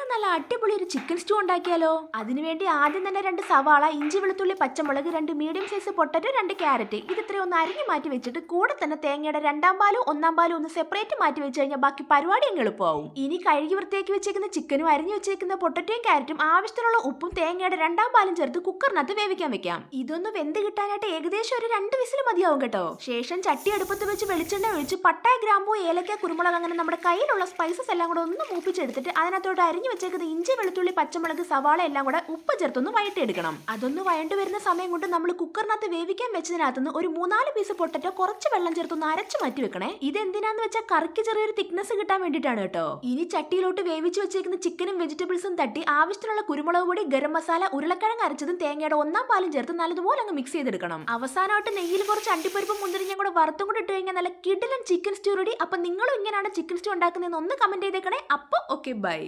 ഇന്ന് നല്ല അടിപൊളി ഒരു ചിക്കൻ സ്റ്റൂ ഉണ്ടാക്കിയാലോ? അതിനുവേണ്ടി ആദ്യം തന്നെ രണ്ട് സവാള ഇഞ്ചി വെളുത്തുള്ളി പച്ചമുളക് രണ്ട് മീഡിയം സൈസ് പൊട്ടറ്റോ രണ്ട് ക്യാരറ്റ് ഇത് ഇത്രയും ഒന്ന് അരിഞ്ഞു മാറ്റി വെച്ചിട്ട് കൂടെ തന്നെ തേങ്ങയുടെ രണ്ടാം പാലും ഒന്നാം പാലും ഒന്ന് സെപ്പറേറ്റ് മാറ്റി വെച്ച് കഴിഞ്ഞാൽ ബാക്കി പരിപാടി എളുപ്പമാവും. ഇനി കഴുകി വൃത്തിയാക്കി വെച്ചേക്കുന്ന ചിക്കനും അരിഞ്ഞു വെച്ചേക്കുന്ന പൊട്ടറ്റോയും ക്യാരറ്റും ആവശ്യത്തിനുള്ള ഉപ്പും തേങ്ങയുടെ രണ്ടാം പാലും ചേർത്ത് കുക്കറിനകത്ത് വേവിക്കാൻ വെക്കാം. ഇതൊന്ന് വെന്ത് കിട്ടാനായിട്ട് ഏകദേശം ഒരു രണ്ട് വിസിൽ മതിയാവും കേട്ടോ. ശേഷം ചട്ടി അടുപ്പത്ത് വെച്ച് വെളിച്ചെണ്ണ ഒഴിച്ച് പട്ടായ ഗ്രാമ്പൂ ഏലക്ക കുരുമുളക് അങ്ങനെ നമ്മുടെ കയ്യിലുള്ള സ്പൈസസ് എല്ലാം കൂടെ ഒന്ന് മൂപ്പിച്ചെടുത്തിട്ട് അതിനകത്തോട്ട് അരിഞ്ഞു വെച്ചേക്കുന്ന ഇഞ്ചി വെളുത്തുള്ളി പച്ചമുളക് സവാള എല്ലാം കൂടെ ഉപ്പ് ചേർത്തൊന്ന് വഴറ്റിയെടുക്കണം അതൊന്ന് വഴണ്ടു വരുന്ന സമയം കൊണ്ട് നമ്മൾ കുക്കറിനകത്ത് വേവിക്കാൻ വെച്ചതിനകത്തുനിന്ന് ഒരു മൂന്നാൽ പീസ് പൊട്ടറ്റോ കുറച്ച് വെള്ളം ചേർത്തൊന്ന് അരച്ച് മാറ്റി വെക്കണേ. ഇത് എന്തിനാന്ന് വെച്ചാൽ കറിക്ക് ചെറിയൊരു തിക്നെസ് കിട്ടാൻ വേണ്ടിയിട്ടാണ് കേട്ടോ. ഇനി ചട്ടിയിലോട്ട് വേവിച്ച് വെച്ചേക്കുന്ന ചിക്കനും വെജിറ്റബിൾസും തട്ടി ആവശ്യത്തിനുള്ള കുരുമുളക് പൊടി ഗരം മസാല ഉരുളക്കിഴങ്ങ് അരച്ചതും തേങ്ങയുടെ ഒന്നാം പാലും ചേർത്ത് നല്ലതുപോലെ അങ്ങ് മിക്സ് ചെയ്തെടുക്കണം. അവസാനമായിട്ട് നെയ്യിൽ കുറച്ച് അണ്ടിപ്പരിപ്പും മുന്തിരിഞ്ഞും കൂടെ വറുത്തും കൂടെ ഇട്ട് കഴിഞ്ഞാൽ നല്ല കിടിലൻ ചിക്കൻ സ്റ്റൂ റെഡി. അപ്പൊ നിങ്ങളും ഇങ്ങനെയാണ് ചിക്കൻ സ്റ്റൂ ഉണ്ടാക്കുന്നതെന്ന് ഒന്ന് കമന്റ് ചെയ്തേക്കണേ. അപ്പൊ ഓക്കെ ബൈ